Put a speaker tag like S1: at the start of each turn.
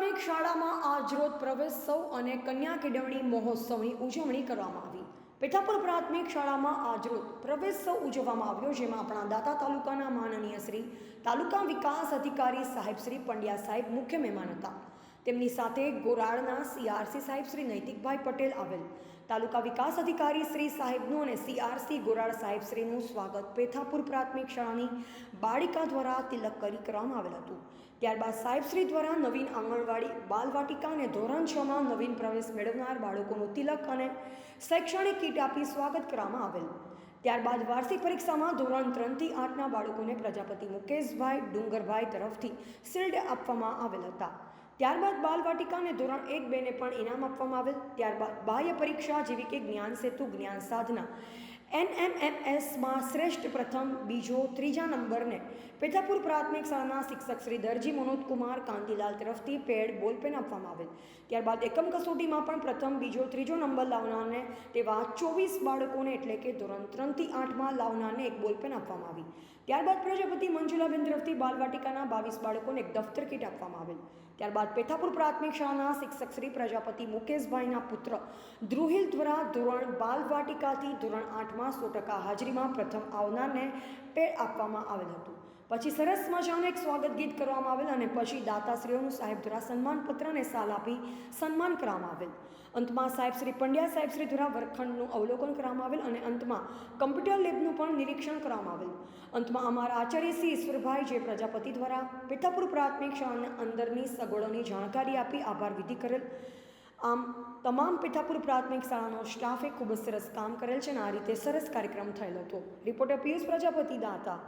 S1: પ્રાથમિક શાળામાં આજરોજ પ્રવેશોત્સવ અને કન્યા કેળવણી મહોત્સવની ઉજવણી કરવામાં આવી. પેથાપુર પ્રાથમિક શાળામાં આજરોજ પ્રવેશોત્સવ ઉજવવામાં આવ્યો, જેમાં આપણા દાતા તાલુકાના માનનીય શ્રી તાલુકા વિકાસ અધિકારી સાહેબ શ્રી પંડ્યા સાહેબ મુખ્ય મહેમાન હતા. તેમની સાથે ગોરાળના સીઆરસી સાહેબ શ્રી નૈતિકભાઈ પટેલ આવેલ. તાલુકા વિકાસ અધિકારી શ્રી સાહેબનું અને સીઆરસી ગોરાળ સાહેબ શ્રીનું સ્વાગત પેથાપુર પ્રાથમિક શાળાની બાળિકા દ્વારા તિલક કરી કરવામાં આવેલ હતું. ત્યારબાદ સાહેબશ્રી દ્વારા નવીન આંગણવાડી, બાલવાટિકા અને ધોરણ છમાં નવીન પ્રવેશ મેળવનાર બાળકોનું તિલક અને શૈક્ષણિક કીટ આપી સ્વાગત કરવામાં આવેલ. ત્યારબાદ વાર્ષિક પરીક્ષામાં ધોરણ ત્રણથી આઠના બાળકોને પ્રજાપતિ મુકેશભાઈ ડુંગરભાઈ તરફથી શિલ્ડ આપવામાં આવેલ હતા. ત્યારબાદ બાલવાટિકા અને ધોરણ એક બેને પણ ઇનામ આપવામાં આવેલ. ત્યારબાદ બાહ્ય પરીક્ષા જેવી કે જ્ઞાન સેતુ, જ્ઞાન સાધના. એનએમએમએસમાં શ્રેષ્ઠ પ્રથમ, બીજો, ત્રીજા નંબરને પેથાપુર પ્રાથમિક શાળાના શિક્ષક શ્રી દરજી મનોજકુમાર કાંતિલાલ તરફથી પેડ બોલપેન આપવામાં આવેલ. ત્યારબાદ એકમ કસોટીમાં પણ પ્રથમ, બીજો, ત્રીજો નંબર લાવનારને તેવા ચોવીસ બાળકોને એટલે કે ધોરણ ત્રણથી આઠમાં લાવનારને એક બોલપેન આપવામાં આવી. ત્યારબાદ પ્રજાપતિ મંજુલાબેન તરફથી બાલવાટિકાના બાવીસ બાળકોને એક દફતર કીટ આપવામાં આવેલ. ત્યારબાદ પેથાપુર પ્રાથમિક શાળાના શિક્ષક શ્રી પ્રજાપતિ મુકેશભાઈના પુત્ર ધ્રુહિલ દ્વારા ધોરણ બાલવાટિકાથી ધોરણ આઠમાં સો ટકા હાજરીમાં પ્રથમ આવનારને પેડ આપવામાં આવેલ હતું. પછી સરસ મજાનું એક સ્વાગત ગીત કરવામાં આવેલ અને પછી દાતાશ્રીઓનું સાહેબ દ્વારા સન્માન પત્રને સાલ આપી સન્માન કરવામાં આવેલ. અંતમાં સાહેબ શ્રી પંડ્યા, સાહેબ શ્રી દ્વારા વર્ગખંડનું અવલોકન કરવામાં આવેલ અને અંતમાં કમ્પ્યુટર લેબનું પણ નિરીક્ષણ કરવામાં આવેલ. અંતમાં અમારા આચાર્ય શ્રી ઈશ્વરભાઈ જે પ્રજાપતિ દ્વારા પિતાપુર પ્રાથમિક શાળાના અંદરની સગવડોની જાણકારી આપી આભાર વિધિ કરેલ. આમ તમામ પીઠાપુર પ્રાથમિક શાળાનો સ્ટાફે ખૂબ જ સરસ કામ કરેલ છે અને આ રીતે સરસ કાર્યક્રમ થયેલો હતો. રિપોર્ટર પિયુષ પ્રજાપતિ, દાતા.